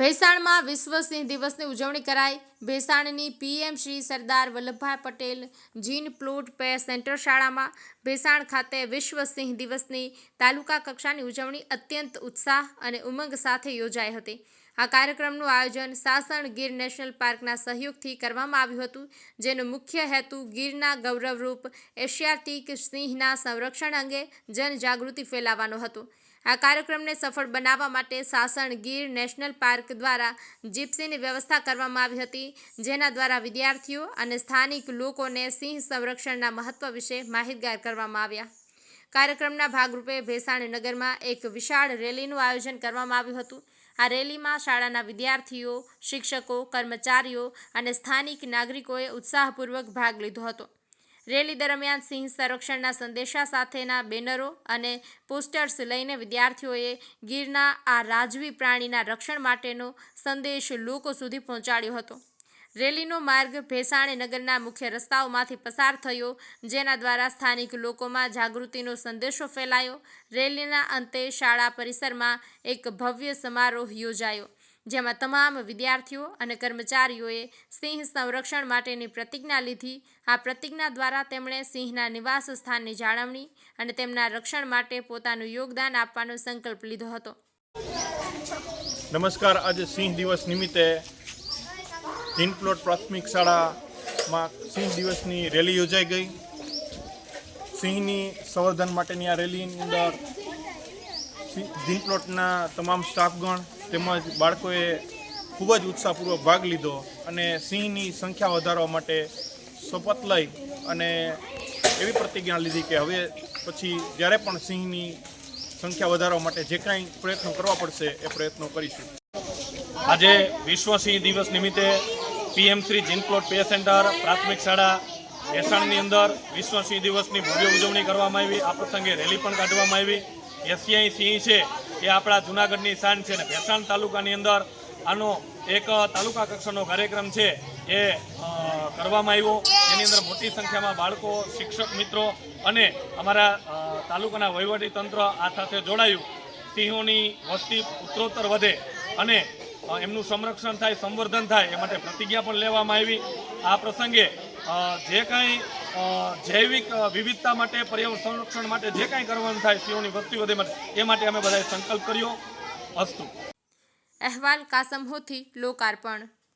ભેસાણમાં વિશ્વ સિંહ દિવસની ઉજવણી કરાઈ. ભેસાણની PM Shri Sardar Vallabhbhai Patel gin plot pay centre શાળામાં ભેસાણ ખાતે વિશ્વ સિંહ દિવસની તાલુકા કક્ષાની ઉજવણી અત્યંત ઉત્સાહ અને ઉમંગ સાથે યોજાઈ હતી. આ કાર્યક્રમનું આયોજન સાસણ ગીર નેશનલ પાર્કના સહયોગથી કરવામાં આવ્યું હતું, જેનો મુખ્ય હેતુ ગીરના ગૌરવરૂપ એશિયાટિક સિંહના સંરક્ષણ અંગે જનજાગૃતિ ફેલાવવાનો હતો. આ કાર્યક્રમને સફળ બનાવવા માટે સાસણ ગીર નેશનલ પાર્ક દ્વારા જીપ્સીની વ્યવસ્થા કરવામાં આવી હતી, જેના દ્વારા વિદ્યાર્થીઓ અને સ્થાનિક લોકોને સિંહ સંરક્ષણના મહત્વ વિશે માહિતગાર કરવામાં આવ્યા. કાર્યક્રમના ભાગરૂપે ભેસાણ નગરમાં એક વિશાળ રેલીનું આયોજન કરવામાં આવ્યું હતું. આ રેલીમાં શાળાના વિદ્યાર્થીઓ, શિક્ષકો, કર્મચારીઓ અને સ્થાનિક નાગરિકોએ ઉત્સાહપૂર્વક ભાગ લીધો હતો. રેલી દરમિયાન સિંહ સંરક્ષણના સંદેશા સાથેના બેનરો અને પોસ્ટર્સ લઈને વિદ્યાર્થીઓએ ગીરના આ રાજવી પ્રાણીના રક્ષણ માટેનો સંદેશ લોકો સુધી પહોંચાડ્યો હતો. રેલીનો માર્ગ ભેસાણી નગરના મુખ્ય રસ્તાઓમાંથી પસાર થયો, જેના દ્વારા સ્થાનિક લોકોમાં જાગૃતિનો સંદેશો ફેલાયો. રેલીના અંતે શાળા પરિસરમાં એક ભવ્ય સમારોહ યોજાયો. જેમાં તમામ વિદ્યાર્થીઓ અને કર્મચારીઓએ સિંહ સંરક્ષણ માટેની પ્રતિજ્ઞા લીધી. આ પ્રતિજ્ઞા દ્વારા તેમણે સિંહના નિવાસ સ્થાનની જાળવણી અને તેમના રક્ષણ માટે પોતાનું યોગદાન આપવાનો સંકલ્પ લીધો હતો. નમસ્કાર. આજે સિંહ દિવસ નિમિત્તે જીનપ્લોટ પ્રાથમિક શાળામાં સિંહ દિવસની રેલી યોજાઈ ગઈ. સિંહની સંવર્ધન માટેની આ રેલીની અંદર જીનપ્લોટના તમામ સ્ટાફગણ તેમજ બાળકોએ ખૂબ જ ઉત્સાહપૂર્વક ભાગ લીધો અને સિંહની સંખ્યા વધારવા માટે શપથ લઈ અને એવી પ્રતિજ્ઞા લીધી કે હવે પછી જ્યારે પણ સિંહની સંખ્યા વધારવા માટે જે કાંઈ પ્રયત્નો કરવા પડશે એ પ્રયત્નો કરીશું. આજે વિશ્વ સિંહ દિવસ નિમિત્તે PM Shri gin plot pay centre પ્રાથમિક શાળા ભેસાણની અંદર વિશ્વ સિંહ દિવસની ભવ્ય ઉજવણી કરવામાં આવી. આ પ્રસંગે રેલી પણ કાઢવામાં આવી. એશિયાઈ સિંહ છે એ આપણા જૂનાગઢની શાન છે અને ભેસાણ તાલુકાની અંદર આનો એક તાલુકા કક્ષાનો કાર્યક્રમ છે એ કરવામાં આવ્યો. એની અંદર મોટી સંખ્યામાં બાળકો, શિક્ષક મિત્રો અને અમારા તાલુકાના વહીવટી તંત્ર આ સાથે જોડાયું. સિંહોની વસ્તી ઉત્તરોત્તર વધે અને એમનું સંરક્ષણ થાય, સંવર્ધન થાય એ માટે પ્રતિજ્ઞા પણ લેવામાં આવી. આ પ્રસંગે જે કાંઈ જૈવિક વિવિધતા માટે, પર્યાવરણ સંરક્ષણ માટે જે કાંઈ કરવાનું થાય સિંહોની વસ્તી વધે માટે, એ માટે અમે બધાએ સંકલ્પ કર્યો. અસ્તુ. અહેવાલ કાસમ હોથી લોકાર્પણ.